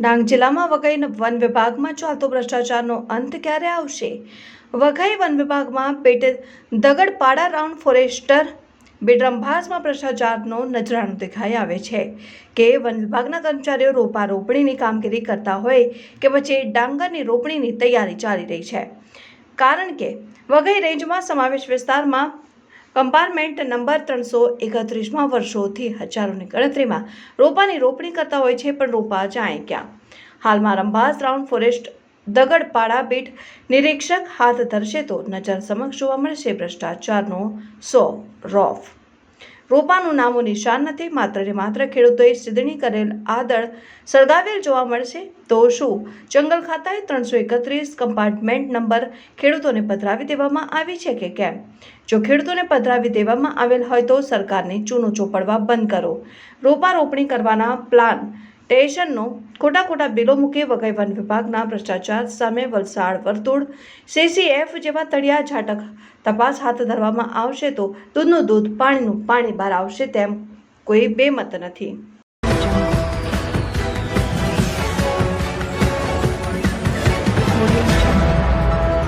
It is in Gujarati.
ડાંગ જિલ્લામાં વઘઈ વન વિભાગમાં ચાલતો ભ્રષ્ટાચારનો અંત ક્યારે આવશે? વઘઈ વન વિભાગમાં પેટે દગડપાડા રાઉન્ડ ફોરેસ્ટર બેડરંભાસમાં ભ્રષ્ટાચારનો નજરાણો દેખાઈ આવે છે. કે વન વિભાગના કર્મચારીઓ રોપા રોપણીની કામગીરી કરતા હોય કે પછી ડાંગરની રોપણીની તૈયારી ચાલી રહી છે. કારણ કે વઘઈ રેન્જમાં સમાવેશ વિસ્તારમાં કમ્પાર્ટમેન્ટ નંબર ત્રણસો એકત્રીસમાં વર્ષોથી હજારોની ગણતરીમાં રોપાની રોપણી કરતા હોય છે, પણ રોપા જાય ક્યાં? હાલમાં Rambhas round forest Dagadpada beat નિરીક્ષક હાથ ધરશે તો નજર સમક્ષ જોવા મળશે ભ્રષ્ટાચારનો સો રોફ. રોપાનું નામો નિશાન નથી. માત્ર ને માત્ર ખેડૂતોએ સિદ્ધણી કરેલ આદળ સળગાવેલ જોવા મળશે. તો શું? જંગલ ખાતાએ ત્રણસો એકત્રીસ કમ્પાર્ટમેન્ટ નંબર ખેડૂતોને પધરાવી દેવામાં આવી છે કે કેમ? જો ખેડૂતોને પધરાવી દેવામાં આવેલ હોય તો સરકારને ચૂનો ચોપડવા બંધ કરો. રોપા રોપણી કરવાના પ્લાન ટેશનનો ખોટા ખોટા બિલો મૂકી વગેરે વન વિભાગના ભ્રષ્ટાચાર સામે વલસાડ વર્તુળ. સીસીએફ જેવા તળિયા ઝાટક તપાસ હાથ ધરવામાં આવશે તો દૂધનું દૂધ, પાણીનું પાણી બહાર આવશે તેમ કોઈ બેમત નથી.